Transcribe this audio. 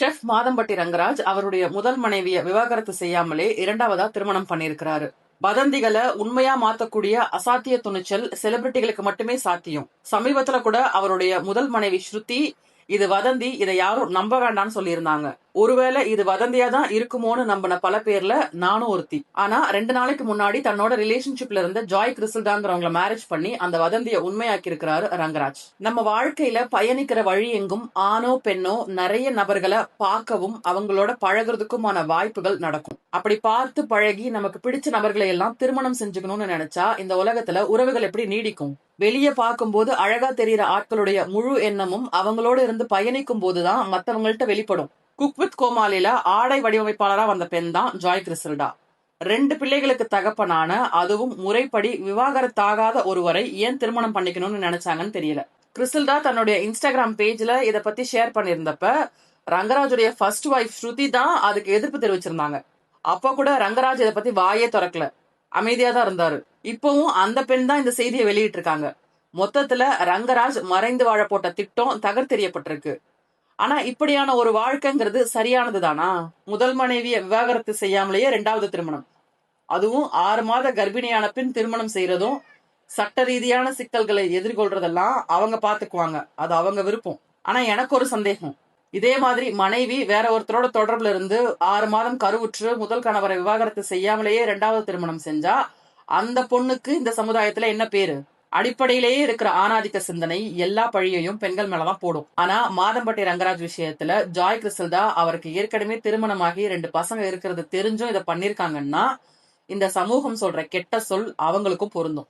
Chef Madhampatti Rangaraj அவருடைய முதல் மனைவிய விவாகரத்து செய்யாமலே இரண்டாவதா திருமணம் பண்ணியிருக்கிறாரு. வதந்திகளை உண்மையா மாத்தக்கூடிய அசாத்திய துணிச்சல் செலிபிரிட்டிகளுக்கு மட்டுமே சாத்தியம். சமீபத்துல கூட அவருடைய முதல் மனைவி ஸ்ருதி இது வதந்தி இதை யாரும் நம்ப வேண்டாம்னு சொல்லியிருந்தாங்க. ஒருவேளை இது வதந்தியா தான் இருக்குமோன்னு நம்பின பல பேர்ல நானும் ஒருத்தி. ஆனா ரெண்டு நாளைக்கு முன்னாடி தன்னோட ரிலேஷன்ஷிப்ல இருந்த ஜாய் கிறிஸ்டல்டாங்கிறவங்கள மேரேஜ் பண்ணி அந்த வதந்திய உண்மையாக்கி இருக்கிறாரு ரங்கராஜ். நம்ம வாழ்க்கையில பயணிக்கிற வழி எங்கும் ஆணோ பெண்ணோ நிறைய நபர்களை பார்க்கவும் அவங்களோட பழகுறதுக்குமான வாய்ப்புகள் நடக்கும். அப்படி பார்த்து பழகி நமக்கு பிடிச்ச நபர்களை எல்லாம் திருமணம் செஞ்சுக்கணும்னு நினைச்சா இந்த உலகத்துல உறவுகள் எப்படி நீடிக்கும்? வெளியே பார்க்கும்போது அழகா தெரியற ஆட்களுடைய முழு எண்ணமும் அவங்களோட இருந்து பயணிக்கும் போதுதான் மத்தவங்கள்ட்ட வெளிப்படும். குக் வித் கோமாளில ஆடை வடிவமைப்பாளரா வந்த பெண் தான் ஜாய் கிறிஸ்டல்டா ரெண்டு பிள்ளைகளுக்கு தகப்பனான அதுவும் முறைப்படி விவாகரத்தாகாத ஒருவரை ஏன் திருமணம் பண்ணிக்கணும்னு நினைச்சாங்கன்னு தெரியல. கிறிஸ்டல்டா தன்னுடைய இன்ஸ்டாகிராம் பேஜ்ல இதை பத்தி ஷேர் பண்ணியிருந்தப்ப ரங்கராஜுடைய ஃபர்ஸ்ட் ஒய்ஃப் ஸ்ருதி தான் அதுக்கு எதிர்ப்பு தெரிவிச்சிருந்தாங்க. அப்போ கூட ரங்கராஜ் இதை பத்தி வாயே திறக்கல. அமைதியா தான் இருந்தாரு. இப்பவும் அந்த பெண் தான் இந்த செய்தியை வெளியிட்டு இருக்காங்க மொத்தத்துல ரங்கராஜ் மறைந்து வாழ போட்ட திட்டம் தகர்த்தெறியப்பட்டிருக்கு. ஆனா இப்படியான ஒரு வாழ்க்கைங்கிறது சரியானது தானா? முதல் மனைவியை விவாகரத்து செய்யாமலேயே ரெண்டாவது திருமணம். அதுவும் ஆறு மாத கர்ப்பிணியான பின் திருமணம் செய்யறதும் சட்ட ரீதியான சிக்கல்களை எதிர்கொள்றதெல்லாம் அவங்க பாத்துக்குவாங்க. அது அவங்க விருப்பம். ஆனா எனக்கு ஒரு சந்தேகம். இதே மாதிரி மனைவி வேற ஒருத்தரோட தொடர்புல இருந்து ஆறு மாதம் கருவுற்று முதல் கணவரை விவாகரத்து செய்யாமலேயே ரெண்டாவது திருமணம் செஞ்சா அந்த பொண்ணுக்கு இந்த சமுதாயத்துல என்ன பேரு? அடிப்படையிலேயே இருக்கிற ஆணாதிக்க சிந்தனை எல்லா பழியையும் பெண்கள் மேலதான் போடும். ஆனா மாதம்பட்டி ரங்கராஜ் விஷயத்துல ஜாய் கிறிஸ்டல்டா அவருக்கு ஏற்கனவே திருமணமாகி ரெண்டு பசங்க இருக்கிறது தெரிஞ்சும் இதை பண்ணிருக்காங்கன்னா இந்த சமூகம் சொல்ற கெட்ட சொல் அவங்களுக்கும் பொருந்தும்.